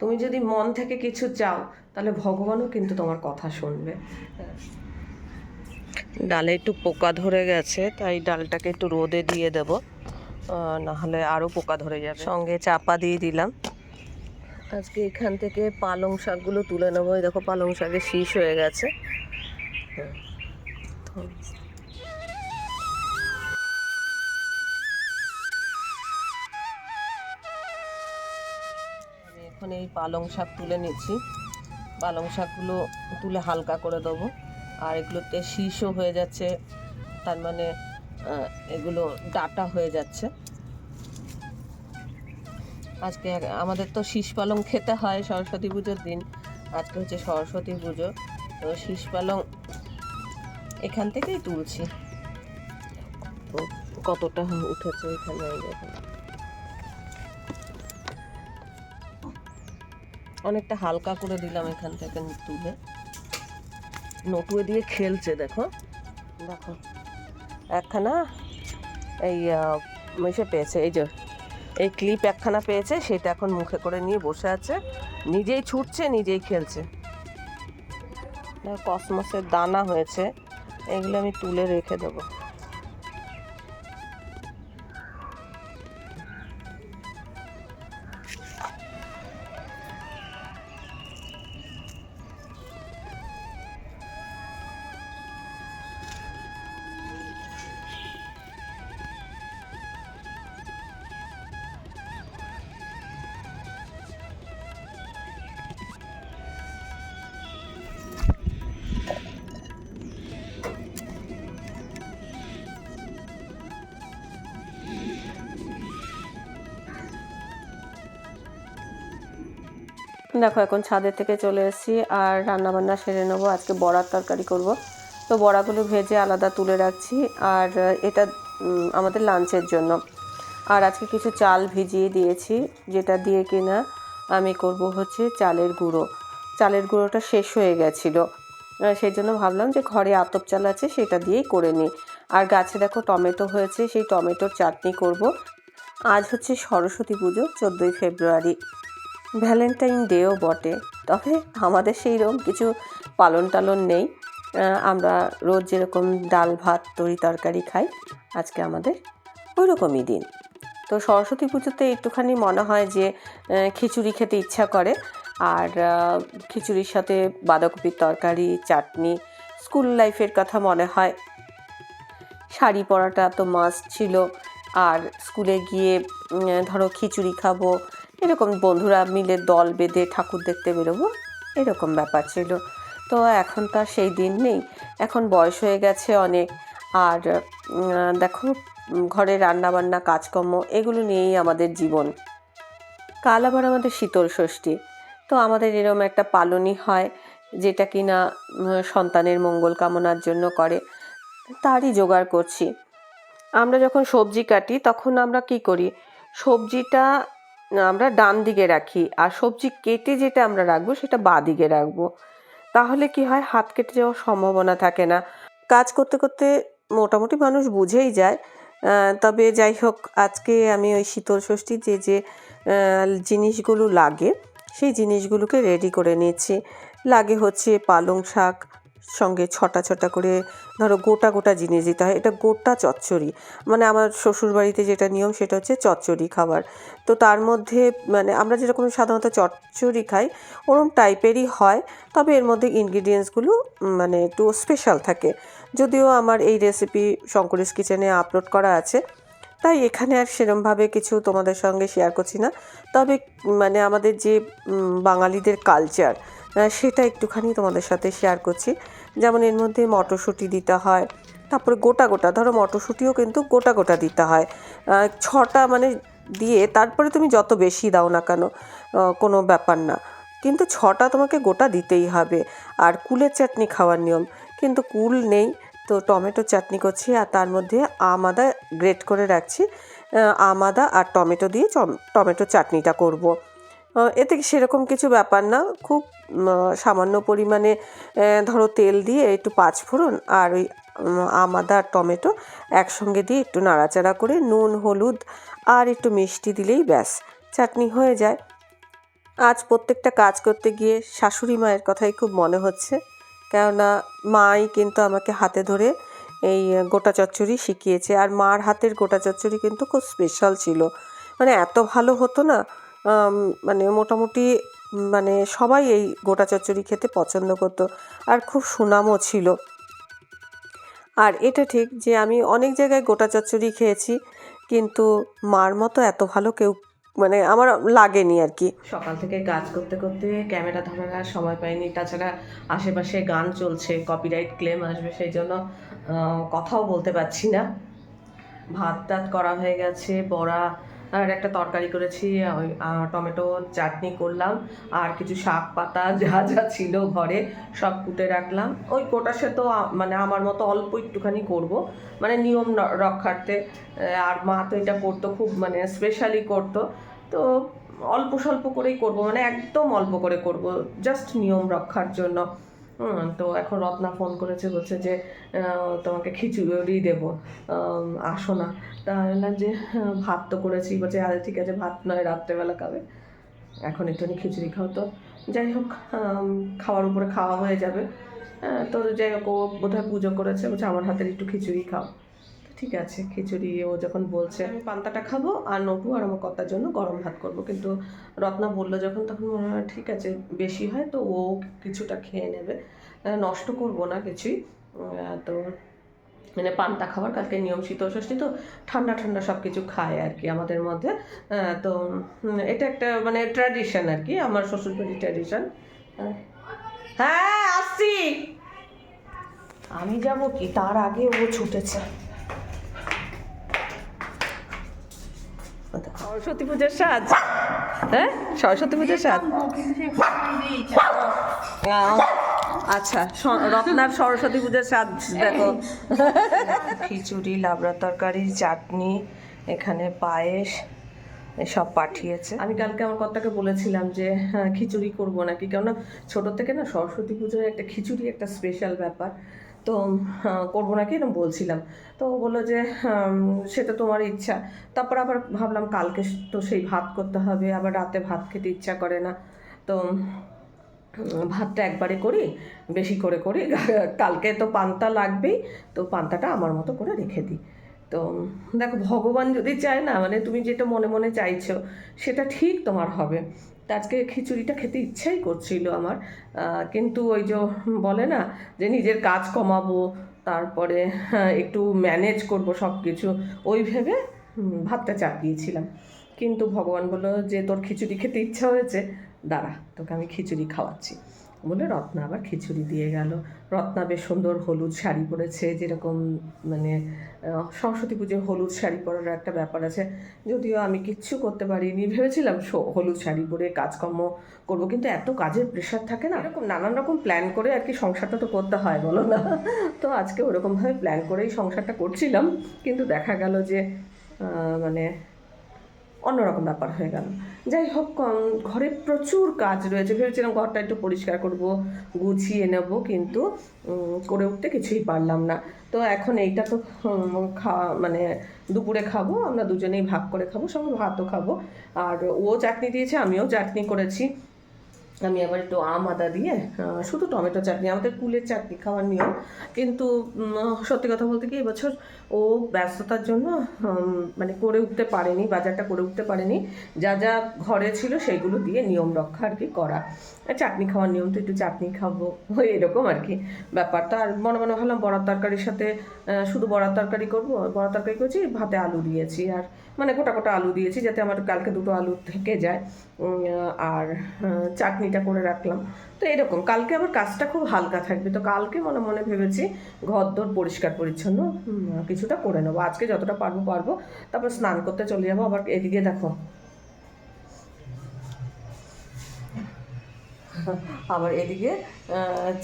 তুমি যদি মন থেকে কিছু চাও, তাহলে ভগবানও কিন্তু তোমার কথা শুনবে। ডালে একটু পোকা ধরে গেছে, তাই ডালটাকে একটু রোদে দিয়ে দেবো। নাহলে আরও পোকা ধরে যাবে। সঙ্গে চাপা দিয়ে দিলাম। আজকে এখান থেকে পালং শাকগুলো তুলে নেব। দেখো, পালং শাকের শীষ হয়ে গেছে। এই পালং শাক তুলে নিচ্ছি। পালং শাকগুলো তুলে হালকা করে দেবো। আর এগুলোতে শীষও হয়ে যাচ্ছে। তার মানে এগুলো ডাটা হয়ে যাচ্ছে। আজকে আমাদের তো শীষ পালং খেতে হয় সরস্বতী পুজোর দিন। আজকে হচ্ছে সরস্বতী পুজো। তো শীষ পালং এখান থেকেই তুলছি। কতটা উঠেছে এখানে অনেকটা হালকা করে দিলাম এখান থেকে তুলে। নটুয়ে দিয়ে খেলছে, দেখো। দেখো। একখানা এই মেশে পেয়েছে, এই যে, এই ক্লিপ একখানা পেয়েছে, সেটা এখন মুখে করে নিয়ে বসে আছে। নিজেই ছুটছে, নিজেই খেলছে। কসমসের দানা হয়েছে, এগুলো আমি তুলে রেখে দেবো। দেখো, এখন ছাদের থেকে চলে এসেছি আর রান্না বান্না সেরে নেব। আজকে বড়ার তরকারি করব। তো বড়াগুলো ভেজে আলাদা তুলে রাখছি আর এটা আমাদের লাঞ্চের জন্য। আর আজকে কিছু চাল ভিজিয়ে দিয়েছি, যেটা দিয়ে কিনা আমি করব হচ্ছে চালের গুঁড়ো। চালের গুঁড়োটা শেষ হয়ে গেছিল। সেই জন্য ভাবলাম যে ঘরে আতপ চাল আছে সেটা দিয়েই করে নিই। আর গাছে দেখো টমেটো হয়েছে, সেই টমেটোর চাটনি করব। আজ হচ্ছে সরস্বতী পুজো, চোদ্দোই ফেব্রুয়ারি। ভ্যালেন্টাইন ডেও বটে, তবে আমাদের সেই রকম কিছু পালন টালন নেই আমরা রোজ যেরকম ডাল, ভাত, তরি তরকারি খাই, আজকে আমাদের ওই রকমই দিন। তো সরস্বতী পুজোতে একটুখানি মনে হয় যে খিচুড়ি খেতে ইচ্ছা করে, আর খিচুড়ির সাথে বাঁধাকপির তরকারি, চাটনি, স্কুল লাইফের কথা মনে হয়। শাড়ি পরাটা তো মাস্ট ছিল, আর স্কুলে গিয়ে ধরো খিচুড়ি খাব এরকম বন্ধুরা মিলে দল বেঁধে ঠাকুর দেখতে বেরোবো, এরকম ব্যাপার ছিল। তো এখন তো আর সেই দিন নেই, এখন বয়স হয়ে গেছে অনেক। আর দেখো, ঘরে রান্নাবান্না, কাজকর্ম, এগুলো নিয়েই আমাদের জীবন। কাল আবার আমাদের শীতল ষষ্ঠী, তো আমাদের এরকম একটা পালনই হয়, যেটা কি না সন্তানের মঙ্গল কামনার জন্য করে। তারই জোগাড় করছি। আমরা যখন সবজি কাটি, তখন আমরা কি করি? সবজিটা আমরা ডান দিকে রাখি। আর সবজি কেটে যেটা আমরা রাখব, সেটা বাঁ দিকে রাখব। তাহলে কি হয়? হাত কেটে যাওয়ার সম্ভাবনা থাকে না। কাজ করতে করতে মোটামুটি মানুষ বুঝেই যায়। তবে যাই হোক, আজকে আমি ওই শীতল ষষ্ঠী যে যে জিনিসগুলো লাগে, সেই জিনিসগুলোকে রেডি করে নিচ্ছি লাগে হচ্ছে পালং শাক সঙ্গে ছটা ছটা করে, ধরো গোটা গোটা জিনিস দিতে হয়। এটা গোটা চচ্চড়ি। মানে আমার শ্বশুর বাড়িতে যেটা নিয়ম সেটা হচ্ছে চচ্চড়ি খাবার। তো তার মধ্যে মানে আমরা যেরকম সাধারণত চচ্চড়ি খাই ওরকম টাইপেরই হয়। তবে এর মধ্যে ইনগ্রিডিয়েন্টসগুলো মানে একটু স্পেশাল থাকে। যদিও আমার এই রেসিপি শঙ্করিস কিচেনে আপলোড করা আছে। তাই এখানে আর সেরমভাবে কিছু তোমাদের সঙ্গে শেয়ার করছি না। তবে মানে আমাদের যে বাঙালিদের কালচার সেটা একটুখানি তোমাদের সাথে শেয়ার করছি। যেমন এর মধ্যে মটরশুঁটি দিতে হয় তারপরে গোটা গোটা ধরো মটরশুঁটিও কিন্তু গোটা গোটা দিতে হয়। ছটা মানে দিয়ে তারপরে তুমি যত বেশি দাও না কেন কোনো ব্যাপার না। কিন্তু ছটা তোমাকে গোটা দিতেই হবে। আর কুলের চাটনি খাওয়ার নিয়ম কিন্তু কুল নেই তো টমেটো চাটনি করছি আর তার মধ্যে আম আদা গ্রেট করে রাখছি। আহ, আম আদা আর টমেটো দিয়ে টমেটো চাটনিটা করব। এতে সেরকম কিছু ব্যাপার না। খুব সামান্য পরিমাণে ধরো তেল দিয়ে একটু পাঁচফোড়ন আর ওই উম, আম আদা আর টমেটো একসঙ্গে দিয়ে একটু নাড়াচাড়া করে নুন হলুদ আর একটু মিষ্টি দিলেই ব্যাস চাটনি হয়ে যায়। আজ প্রত্যেকটা কাজ করতে গিয়ে শাশুড়ি মায়ের কথাই খুব মনে হচ্ছে। কেননা মাই কিন্তু আমাকে হাতে ধরে এই গোটা চচ্চড়ি শিখিয়েছে। আর মার হাতের গোটা চচ্চড়ি কিন্তু খুব স্পেশাল ছিল। মানে এত ভালো হতো না মানে মোটামুটি মানে সবাই এই গোটা চচ্চড়ি খেতে পছন্দ করতো আর খুব সুনামও ছিল। আর এটা ঠিক যে আমি অনেক জায়গায় গোটা চচ্চড়ি খেয়েছি, কিন্তু মার মতো এত ভালো কেউ মানে আমার লাগেনি আর কি। সকাল থেকে কাজ করতে করতে ক্যামেরা ধরার সময় পাইনি, তাছাড়া আশেপাশে গান চলছে কপিরাইট ক্লেম আসবে সেই জন্য কথাও বলতে পারছি না। ভাত টাত করা হয়ে গেছে, বড়া আর একটা তরকারি করেছি, ওই টমেটো চাটনি করলাম, আর কিছু শাক পাতা যা যা ছিল ঘরে সব কুটে রাখলাম। ওই কোটা সে তো মানে আমার মতো অল্প একটুখানি করব। মানে নিয়ম রক্ষার্থে আর মা তো এটা করতো খুব মানে স্পেশালি করতো। তো অল্প স্বল্প করেই করব মানে একদম অল্প করে করব জাস্ট নিয়ম রক্ষার জন্য। তো এখন রত্না ফোন করেছে বলছে যে তোমাকে খিচুড়ি দেবো। আসো না। তা আমি বললাম যে আহ, ভাত তো করেছি। বলছে আরে ঠিক আছে ভাত নয় রাত্রেবেলা খাবে। এখন একটুখানি খিচুড়ি খাও তো। যাই হোক খাওয়ার উপরে খাওয়া হয়ে যাবে। আহ, তো যাই হোক ও বোধহয় পুজো করেছে। বলছে আমার হাতের একটু খিচুড়ি খাও। ঠিক আছে, খিচুড়ি, ও যখন বলছে, আমি পান্তাটা খাব আর নটু আর আমার কর্তার জন্য গরম ভাত করব। কিন্তু রত্না বলল যখন, তখন ঠিক আছে, বেশি হয়। তো ও কিছুটা খেয়ে নেবে। নষ্ট করব না কিছুই। তো মানে পান্তা খাবার কালকে নিয়ম শীতল ষষ্ঠী, তো ঠান্ডা ঠান্ডা সব কিছু খায় আর কি আমাদের মধ্যে। তো এটা একটা মানে ট্র্যাডিশন আর কি, আমার শ্বশুরবাড়ির ট্র্যাডিশন হ্যাঁ আসছি। আমি যাব কি? তার আগে ও ছুটেছে। সরস্বতী পুজোর সাজ? হ্যাঁ? সরস্বতী পুজোর সাজ? আচ্ছা রত্নার সরস্বতী পুজোর সাজ দেখো। খিচুড়ি লাবড়া তরকারি চাটনি এখানে পায়েস সব পাঠিয়েছে। আমি কালকে আমার কর্তাকে বলেছিলাম যে হ্যাঁ, খিচুড়ি করব নাকি? কেননা ছোট থেকে না সরস্বতী পুজোর একটা খিচুড়ি একটা স্পেশাল ব্যাপার। তো হ্যাঁ, করব নাকি? এরকম বলছিলাম। তো ও বলল যে সেটা তোমার ইচ্ছা। তারপর আবার ভাবলাম কালকে তো সেই ভাত করতে হবে আবার রাতে ভাত খেতে ইচ্ছা করে না। তো ভাতটা একবারে করি বেশি করে করি। কালকে তো পান্তা লাগবেই তো পান্তাটা আমার মতো করে রেখে দিই। তো দেখো ভগবান যদি চায় না মানে তুমি যেটা মনে মনে চাইছো সেটা ঠিক তোমার হবে। তা আজকে খিচুড়িটা খেতে ইচ্ছাই করছিল আমার। কিন্তু ওই যে বলে না যে নিজের কাজ কমাবো তারপরে হ্যাঁ, একটু ম্যানেজ করব সব কিছু ওই ভেবে ভাতটা চাপিয়েছিলাম কিন্তু ভগবান বলল যে তোর খিচুড়ি খেতে ইচ্ছা হয়েছে দাঁড়া তোকে আমি খিচুড়ি খাওয়াচ্ছি। বলে রত্না আবার খিচুড়ি দিয়ে গেল। রত্না বেশ সুন্দর হলুদ শাড়ি পরেছে, যেরকম মানে সরস্বতী পুজোয় হলুদ শাড়ি পরার একটা ব্যাপার আছে। যদিও আমি কিচ্ছু করতে পারিনি, ভেবেছিলাম হলুদ শাড়ি পরে কাজকর্ম করব, কিন্তু এত কাজের প্রেশার থাকে না। এরকম নানান রকম প্ল্যান করে আর কি সংসারটা তো করতে হয়, বলো না? তো আজকে ওরকমভাবে প্ল্যান করেই সংসারটা করছিলাম, কিন্তু দেখা গেল যে মানে অন্যরকম ব্যাপার হয়ে গেল। যাই হোক ঘরে প্রচুর কাজ রয়েছে। ভেবেছিলাম ঘরটা একটু পরিষ্কার করব, গুছিয়ে নেব, কিন্তু করে উঠতে কিছুই পারলাম না। তো এখন এইটা তো খাওয়া মানে দুপুরে খাব, আমরা দুজনেই ভাগ করে খাব, সঙ্গে ভাতও খাব। আর ও চাটনি দিয়েছে, আমিও চাটনি করেছি। আমি আবার একটু আম আদা দিয়ে শুধু টমেটো চাটনি, আমাদের কুলের চাটনি খাওয়ার নিয়ম। কিন্তু সত্যি কথা বলতে কি, এবছর ও ব্যস্ততার জন্য মানে করে উঠতে পারেনি, বাজারটা করে উঠতে পারেনি। যা যা ঘরে ছিল সেগুলো দিয়ে নিয়ম রক্ষা আর কি করা। চাটনি খাওয়ার নিয়ম তো একটু চাটনি খাব এরকম আর কি ব্যাপারটা আর মনে মনে ভাবলাম বড়ার তরকারির সাথে শুধু বড়ার তরকারি করব, বড়ার তরকারি করেছি, ভাতে আলু দিয়েছি। আর মানে গোটা গোটা আলু দিয়েছি যাতে আমার কালকে দুটো আলু থেকে যায়। আর চাটনিটা করে রাখলাম। তো এরকম, কালকে আবার কাজটা খুব হালকা থাকবে। তো কালকে মনে মনে ভেবেছি ঘর দোর পরিষ্কার পরিচ্ছন্ন কিছুটা করে নেব। আজকে যতটা পারব পারব। তারপর স্নান করতে চলে যাব। আবার এদিকে দেখো। আবার এদিকে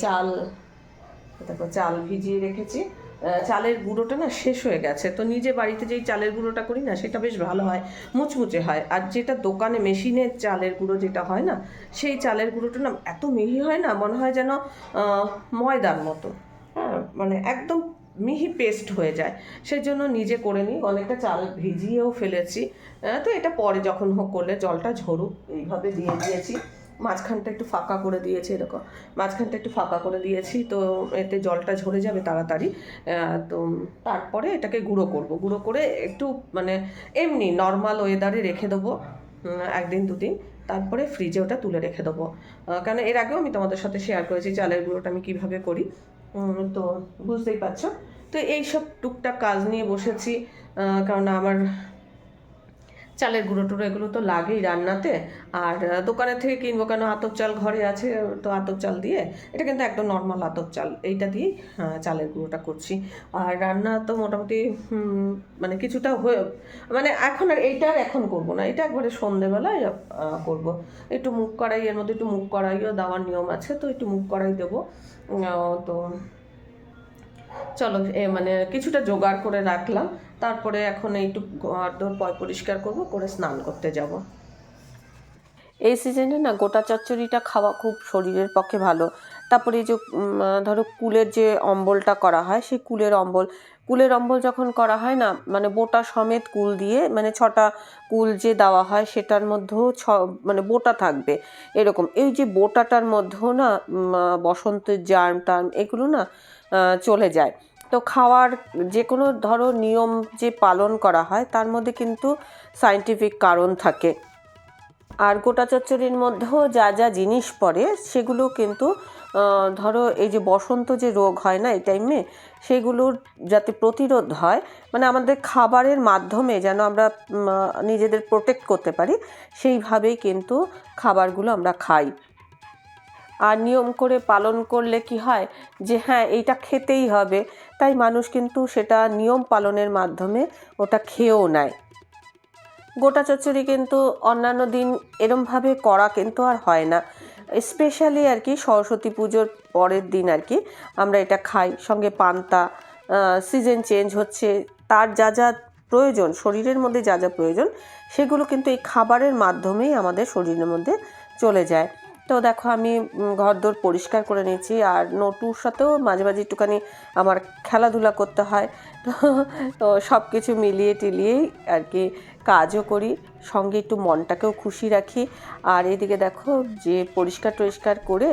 চাল দেখো চাল ভিজিয়ে রেখেছি। চালের গুঁড়োটা না শেষ হয়ে গেছে। তো নিজে বাড়িতে যেই চালের গুঁড়োটা করি না, সেটা বেশ ভালো হয়, মুচমুচে হয়। আর যেটা দোকানে মেশিনের চালের গুঁড়ো যেটা হয় না, সেই চালের গুঁড়োটা না এত মিহি হয় না, মনে হয় যেন ময়দার মতো। হ্যাঁ মানে একদম মিহি পেস্ট হয়ে যায়। সেই জন্য নিজে করে নিই, অনেকটা চাল ভিজিয়েও ফেলেছি। তো এটা পরে যখন হোক করলে জলটা ঝরুক, এইভাবে দিয়ে দিয়েছি। মাঝখানটা একটু ফাঁকা করে দিয়েছি এরকম মাঝখানটা একটু ফাঁকা করে দিয়েছি, তো এতে জলটা ঝরে যাবে তাড়াতাড়ি। তো তারপরে এটাকে গুঁড়ো করব। গুঁড়ো করে একটু মানে এমনি নর্মাল ওয়েদারে রেখে দেবো একদিন দুদিন। তারপরে ফ্রিজে ওটা তুলে রেখে দেবো। কারণ এর আগেও আমি তোমাদের সাথে শেয়ার করেছি চালের গুঁড়োটা আমি কীভাবে করি। তো বুঝতেই পারছ। তো এইসব টুকটাক কাজ নিয়ে বসেছি কারণ আমার চালের গুঁড়ো টুড়ো এগুলো তো লাগেই রান্নাতে। আর আহ, দোকানের থেকে কিনবো কেন? আতপ চাল ঘরে আছে তো আতপ চাল দিয়ে এটা কিন্তু একদম নর্মাল আতপ চাল এইটা দিয়েই চালের গুঁড়োটা করছি। আর রান্না তো মোটামুটি মানে কিছুটা হয়ে মানে এখন আর এইটা আর এখন করব না এটা একবারে সন্ধেবেলায় করব। একটু মুখ কড়াই এর মধ্যে একটু মুখ কড়াইও দেওয়ার নিয়ম আছে তো একটু মুখ কড়াই দেবো। তো চলো এ মানে কিছুটা জোগাড় করে রাখলাম। তারপরে এখন একটু ঘর দোর পয় পরিষ্কার করব, করে স্নান করতে যাব। এই সিজনে না গোটা চচ্চড়িটা খাওয়া খুব শরীরের পক্ষে ভালো। তারপরে যে ধরো কুলের যে অম্বলটা করা হয়, সেই কুলের অম্বল। কুলের অম্বল যখন করা হয় না মানে বোটা সমেত কুল দিয়ে মানে ছটা কুল যে দেওয়া হয়, সেটার মধ্যেও ছ মানে বোটা থাকবে এরকম। এই যে বোটাটার মধ্যেও না বসন্তের জার্ম টার্ম এগুলো না চলে যায়। তো খাওয়ার যে কোনো ধরো নিয়ম যে পালন করা হয়, তার মধ্যে কিন্তু সায়েন্টিফিক কারণ থাকে। আর গোটা চচ্চড়ির মধ্যেও যা যা জিনিস পড়ে, সেগুলো কিন্তু ধরো এই যে বসন্ত যে রোগ হয় না এই টাইমে সেগুলোর যাতে প্রতিরোধ হয় মানে আমাদের খাবারের মাধ্যমে যেন আমরা নিজেদের প্রোটেক্ট করতে পারি, সেইভাবেই কিন্তু খাবারগুলো আমরা খাই। আর নিয়ম করে পালন করলে কি হয়? যে হ্যাঁ এইটা খেতেই হবে। তাই মানুষ কিন্তু সেটা নিয়ম পালনের মাধ্যমে ওটা খেয়েও নেয়। গোটা চচ্চড়ি কিন্তু অন্যান্য দিন এরমভাবে করা কিন্তু আর হয় না। স্পেশালি আর কি সরস্বতী পুজোর পরের দিন আর কি আমরা এটা খাই। সঙ্গে পান্তা সিজন চেঞ্জ হচ্ছে, তার যা যা প্রয়োজন, শরীরের মধ্যে যা যা প্রয়োজন, সেগুলো কিন্তু এই খাবারের মাধ্যমেই আমাদের শরীরের মধ্যে চলে যায়। তো দেখো, আমি ঘরদোর পরিষ্কার করে নিয়েছি আর নটুর সাথেও মাঝে মাঝে একটুখানি আমার খেলাধুলা করতে হয়। তো সব কিছু মিলিয়ে টিলিয়েই আর কি কাজও করি, সঙ্গে একটু মনটাকেও খুশি রাখি। আর এদিকে দেখো, যে পরিষ্কার টরিষ্কার করে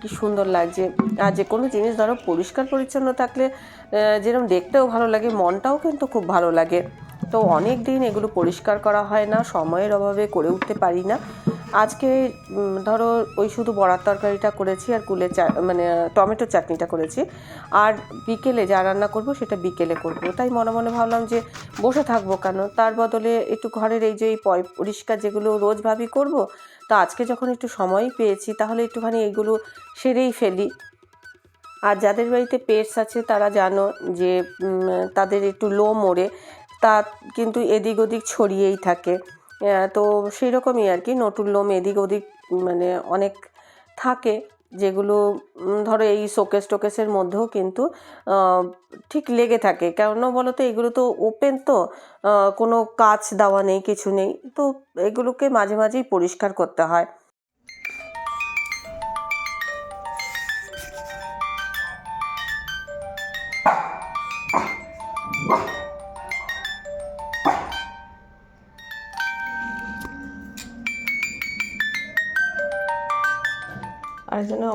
কি সুন্দর লাগছে। আর যে কোনো জিনিস ধরো, পরিষ্কার পরিচ্ছন্ন থাকলে যেরকম দেখতেও ভালো লাগে, মনটাও কিন্তু খুব ভালো লাগে। তো অনেক দিন এগুলো পরিষ্কার করা হয় না, সময়ের অভাবে করে উঠতে পারি না। আজকে ধরো ওই শুধু বড়ার তরকারিটা করেছি আর কুলে চা মানে টমেটো চাটনিটা করেছি। আর বিকেলে যা রান্না করব সেটা বিকেলে করব। তাই মনে মনে ভাবলাম যে বসে থাকব কেন? তার বদলে একটু ঘরের এই যে এই পরিষ্কার যেগুলো রোজ ভাবি করব, তো আজকে যখন একটু সময় পেয়েছি তাহলে একটুখানি এইগুলো সেরেই ফেলি। আর যাদের বাড়িতে পেটস আছে তারা জানো যে তাদের একটু লো মোড়ে তা কিন্তু এদিক ওদিক ছড়িয়েই থাকে। তো সেই রকমই আর কি নতুন লোম এদিক ওদিক মানে অনেক থাকে যেগুলো ধরো এই শোকেস টোকেসের মধ্যেও কিন্তু ঠিক লেগে থাকে। কেন বলো তো এগুলো তো ওপেন তো কোনো কাজ দেওয়া নেই, কিছু নেই, তো এগুলোকে মাঝে মাঝেই পরিষ্কার করতে হয়।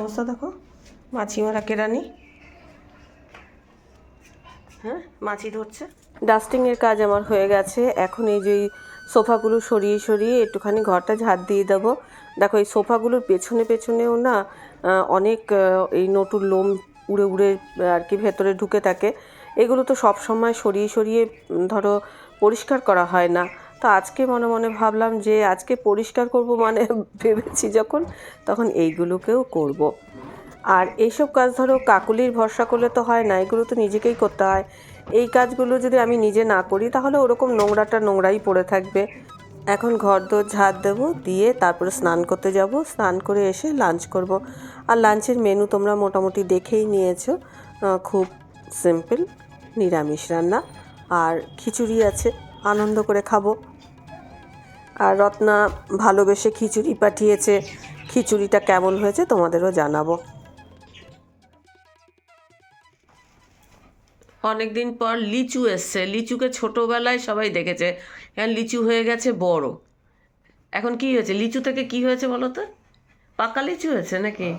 অবস্থা দেখো। মাছি মারা কেরানি হ্যাঁ মাছি ধরছে। ডাস্টিংয়ের কাজ আমার হয়ে গেছে। এখন এই যে সোফাগুলো সরিয়ে সরিয়ে একটুখানি ঘরটা ঝাঁট দিয়ে দেবো। দেখো, এই সোফাগুলোর পেছনে পেছনেও না অনেক এই নতুন লোম উড়ে উড়ে আর কি ভেতরে ঢুকে থাকে। এগুলো তো সব সময় সরিয়ে সরিয়ে ধরো, পরিষ্কার করা হয় না। তো আজকে মনে মনে ভাবলাম যে আজকে পরিষ্কার করব মানে ভেবেছি যখন, তখন এইগুলোকেও করব। আর এইসব কাজ ধরো কাকুলির ভরসা করলে তো হয় না, এগুলো তো নিজেকেই করতে হয়। এই কাজগুলো যদি আমি নিজে না করি, তাহলে ওরকম নোংরাটা নোংরাই পড়ে থাকবে। এখন ঘর দোর ঝাড় দেবো, দিয়ে তারপরে স্নান করতে যাব। স্নান করে এসে লাঞ্চ করব। আর লাঞ্চের মেনু তোমরা মোটামুটি দেখেই নিয়েছো। খুব সিম্পল নিরামিষ রান্না। আর খিচুড়ি আছে, আনন্দ করে খাব। আর রত্না ভালোবেসে খিচুড়ি পাঠিয়েছে। খিচুড়িটা কেমন হয়েছে তোমাদেরও জানাব। অনেকদিন পর লিচু এসছে। লিচুকে ছোটোবেলায় সবাই দেখেছে। এখন লিচু হয়ে গেছে বড়। এখন কি হয়েছে? লিচু থেকে কি হয়েছে বলো তো? পাকা লিচু হয়েছে নাকি?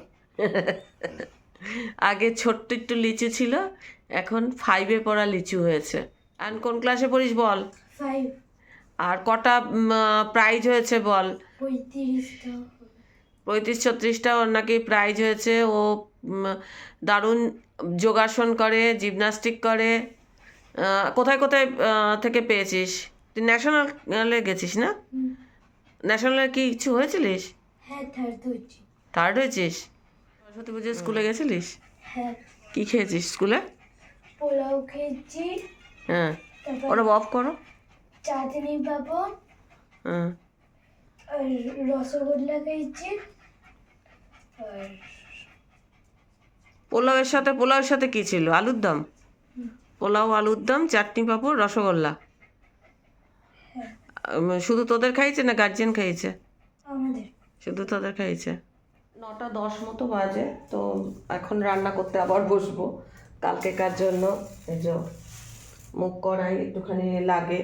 আগে ছোট্ট একটু লিচু ছিল এখন ফাইভে পড়া লিচু হয়েছে। আর কোন ক্লাসে পড়িস বল? ফাইভ আর কটা প্রাইজ হয়েছে বল? পঁয়ত্রিশ ছত্রিশটা ওর নাকি প্রাইজ হয়েছে। ও দারুণ যোগাসন করে জিমনাস্টিক করে। কোথায় কোথায় থেকে পেয়েছিস? তুই ন্যাশনালে গেছিস না? ন্যাশনালে কি কিছু হয়েছিলিস? হ্যাঁ থার্ড হয়েছিস? সরস্বতী পুজো স্কুলে গেছিলিস? হ্যাঁ। কি খেয়েছিস স্কুলে পোলাও খেয়েছি। হ্যাঁ। ওটা অফ করো। চাটনি পাবো হ্যাঁ। আর রসগোল্লা খেয়েছি আর পোলাওয়ের সাথে পোলাওয়ের সাথে কি ছিল? আলুর দম? পোলাও আলুর দম চাটনি পাঁপড় রসগোল্লা? শুধু তোদের খাইছে না গার্জেন খাইছে? শুধু তোদের খাইছে? নটা দশ মতো বাজে তো এখন রান্না করতে আবার বসবো। কালকেকার জন্য এই যে মুখ কড়াই একটুখানি লাগে।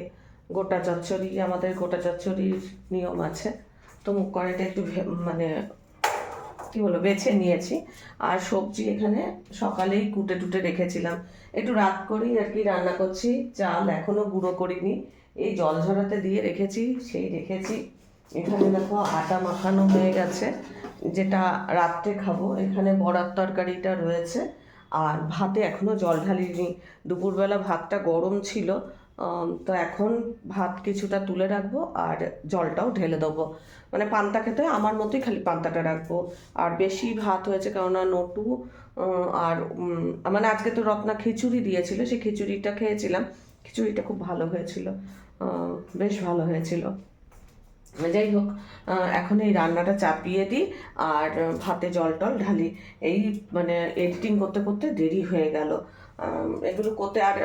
গোটা চচ্চড়ি, আমাদের গোটা চচ্চড়ির নিয়ম আছে। তো মুখ কড়াইটা একটু মানে কি বলো বেছে নিয়েছি। আর সবজি এখানে সকালেই কুটে টুটে রেখেছিলাম। একটু রাত করেই আর কি রান্না করছি। চাল এখনও গুঁড়ো করিনি। এই জল ঝরাতে দিয়ে রেখেছি, সেই রেখেছি। এখানে দেখো আটা মাখানো হয়ে গেছে। যেটা রাত্রে খাব, এখানে বড়ার তরকারিটা রয়েছে। আর ভাতে এখনও জল ঢালিনি। দুপুরবেলা ভাতটা গরম ছিল। তো এখন ভাত কিছুটা তুলে রাখব আর জলটাও ঢেলে দেবো। মানে পান্তা খেতে আমার মতোই খালি পান্তাটা রাখব। আর বেশি ভাত হয়েছে কেননা নটু আর মানে আজকে তো রত্না খিচুড়ি দিয়েছিল, সেই খিচুড়িটা খেয়েছিলাম। খিচুড়িটা খুব ভালো হয়েছিল। বেশ ভালো হয়েছিল। যাই হোক এখন এই রান্নাটা চাপিয়ে দিই আর ভাতে জল টল ঢালি। এই মানে এডিটিং করতে করতে দেরি হয়ে গেল। এগুলো করতে আর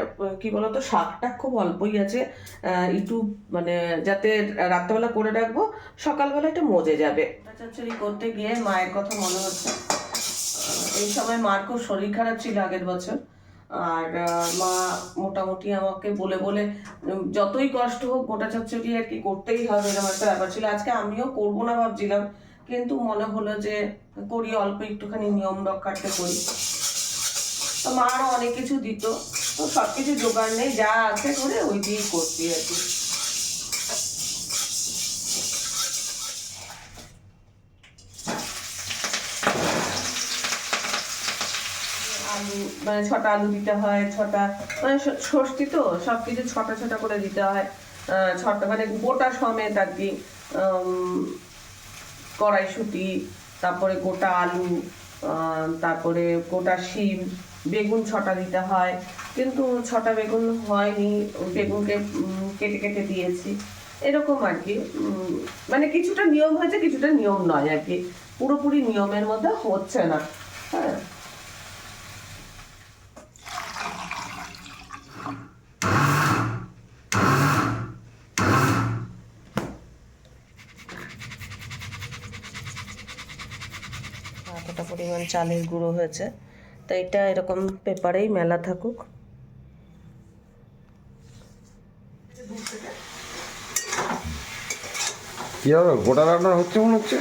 কি বলতো, শাকটা খুব অল্পই আছে। একটু মানে যাতে রাত্রেবেলা করে রাখব, সকালবেলা একটু মজে যাবে। চচ্চড়ি করতে গিয়ে মায়ের কথা মনে হচ্ছে। এই সময় মার খুব শরীর খারাপ ছিল আগের বছর। আর মা মোটামুটি আমাকে বলে বলে যতই কষ্ট হোক, গোটা চচ্চড়ি আর কি করতেই হবে এরকম একটা ব্যাপার ছিল। আজকে আমিও করব না ভাবছিলাম, কিন্তু মনে হলো যে করি, অল্প একটুখানি নিয়ম রক্ষার্থে করি। তো মা আরও অনেক কিছু দিত। তো সব কিছু জোগাড় নেই, যা আছে করে ওই দিয়েই করছি আর কি। আলু মানে ছটা আলু দিতে হয়, ছটা মানে ষষ্ঠী তো সব কিছু ছটা ছটা করে দিতে হয়। ছটা মানে গোটা সমেত আর কি কড়াইশুঁটি, তারপরে গোটা আলু তারপরে গোটা শিম বেগুন ছটা দিতে হয়। কিন্তু ছটা বেগুন হয়নি, বেগুনকে কেটে কেটে দিয়েছি। এরকম আর কি মানে কিছুটা নিয়ম হয়েছে, কিছুটা নিয়ম নয় আর কি। পুরোপুরি নিয়মের মধ্যে হচ্ছে না। হ্যাঁ। পরিমাণ চালের গুঁড়ো হয়েছে। তো এটা এরকম পেপারেই মেলা থাকুক। কি হবে? গোটা রান্না হচ্ছে মনে হচ্ছে?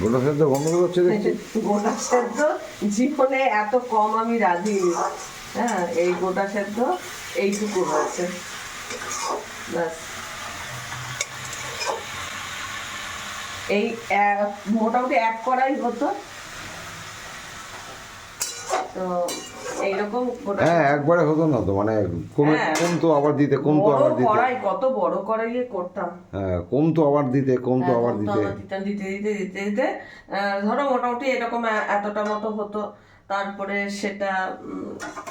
গোটা সেদ্ধ গন্ডগোল হচ্ছে দেখছি। গোটা সেদ্ধ? জীবনে এত কম আমি রাঁধিনি হ্যাঁ এই গোটা সেদ্ধ এইটুকু হয়েছে। ব্যাস। এই এক- মোটামুটি এক করাই হতো। তো এইরকম হ্যাঁ একবারে হতো না তো মানে কমে হ্যাঁ। কমতো আবার দিতে কমতো আবার দিতে। কড়াই কত বড় কড়াইয়ে করতাম। হ্যাঁ কমতো আবার দিতে কমতো হ্যাঁ, আবার দিতে। দিতে দিতে দিতে দিতে। ধরো মোটামুটি এরকম এতটা মতো হতো। তারপরে সেটা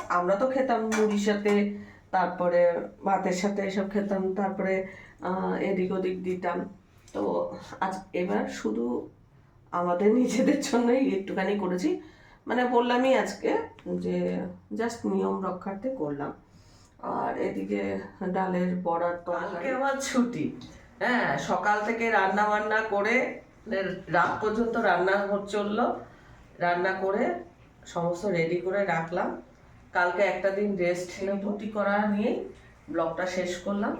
আমরা তো খেতাম মুড়ির সাথে তারপরে ভাতের সাথে এসব খেতাম তারপরে আহ, এদিক ওদিক দিতাম। তো আজ এবার শুধু আমাদের নিজেদের জন্যই একটুখানি করেছি। মানে বললামই আজকে যে জাস্ট নিয়ম রক্ষার্থে করলাম। আর এদিকে ডালের বড়ার তরকারি। আমার ছুটি। হ্যাঁ সকাল থেকে রান্না বান্না করে রাত পর্যন্ত রান্না চলল। রান্না করে সমস্ত রেডি করে রাখলাম। কালকে একটা দিন রেস্ট ডিউটি করা নিয়েই ব্লগটা শেষ করলাম।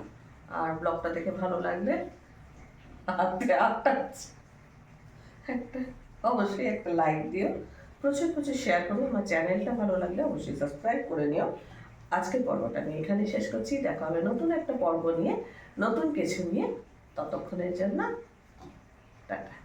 আর ব্লগটা দেখে ভালো লাগলে একটা অবশ্যই একটা লাইক দিও। প্রচুর প্রচুর শেয়ার করো আমার চ্যানেলটা ভালো লাগলে অবশ্যই সাবস্ক্রাইব করে নিও। আজকের পর্বটা আমি এখানে শেষ করছি। দেখা হবে নতুন একটা পর্ব নিয়ে, নতুন কিছু নিয়ে। ততক্ষণের জন্য, টাটা।